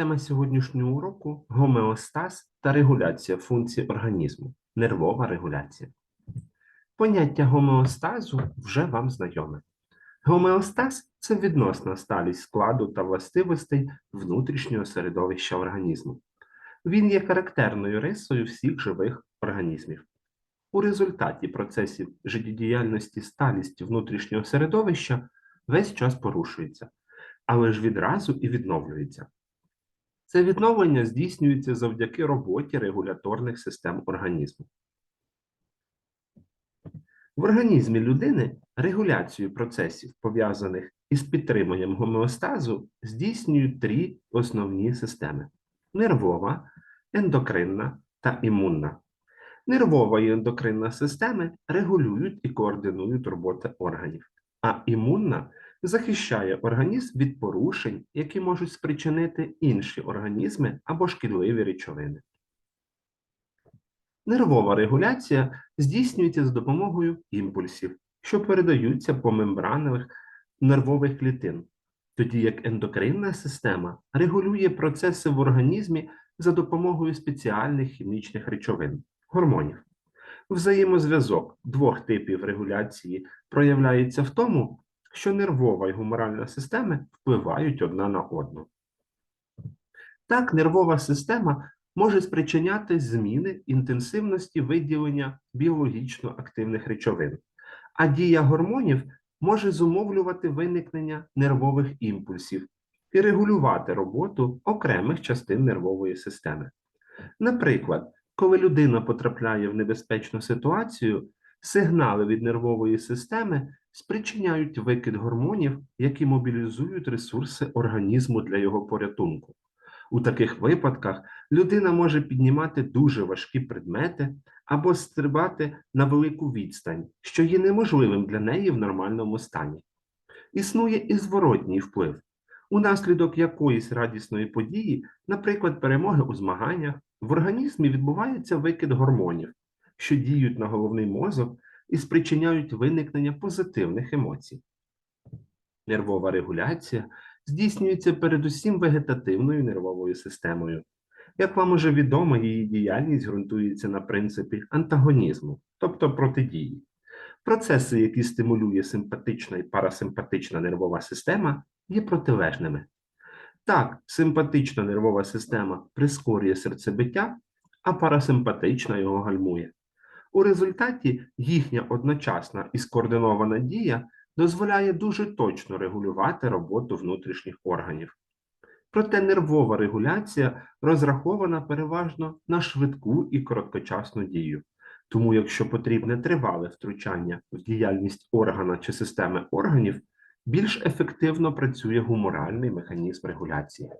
Тема сьогоднішнього уроку гомеостаз та регуляція функцій організму, нервова регуляція. Поняття гомеостазу вже вам знайоме. Гомеостаз це відносна сталість складу та властивостей внутрішнього середовища організму. Він є характерною рисою всіх живих організмів. У результаті процесів життєдіяльності сталість внутрішнього середовища весь час порушується, але ж відразу і відновлюється. Це відновлення здійснюється завдяки роботі регуляторних систем організму. В організмі людини регуляцію процесів, пов'язаних із підтриманням гомеостазу, здійснюють три основні системи: нервова, ендокринна та імунна. Нервова і ендокринна системи регулюють і координують роботи органів, а імунна захищає організм від порушень, які можуть спричинити інші організми або шкідливі речовини. Нервова регуляція здійснюється за допомогою імпульсів, що передаються по мембранах нервових клітин, тоді як ендокринна система регулює процеси в організмі за допомогою спеціальних хімічних речовин гормонів. Взаємозв'язок двох типів регуляції проявляється в тому, що нервова і гуморальна системи впливають одна на одну. Так, нервова система може спричиняти зміни інтенсивності виділення біологічно активних речовин, а дія гормонів може зумовлювати виникнення нервових імпульсів і регулювати роботу окремих частин нервової системи. Наприклад, коли людина потрапляє в небезпечну ситуацію, сигнали від нервової системи спричиняють викид гормонів, які мобілізують ресурси організму для його порятунку. У таких випадках людина може піднімати дуже важкі предмети або стрибати на велику відстань, що є неможливим для неї в нормальному стані. Існує і зворотній вплив, унаслідок якоїсь радісної події, наприклад, перемоги у змаганнях, в організмі відбувається викид гормонів, що діють на головний мозок і спричиняють виникнення позитивних емоцій. Нервова регуляція здійснюється передусім вегетативною нервовою системою. Як вам уже відомо, її діяльність ґрунтується на принципі антагонізму, тобто протидії. Процеси, які стимулює симпатична і парасимпатична нервова система, є протилежними. Так, симпатична нервова система прискорює серцебиття, а парасимпатична його гальмує. У результаті їхня одночасна і скоординована дія дозволяє дуже точно регулювати роботу внутрішніх органів. Проте нервова регуляція розрахована переважно на швидку і короткочасну дію. Тому, якщо потрібне тривале втручання в діяльність органа чи системи органів, більш ефективно працює гуморальний механізм регуляції.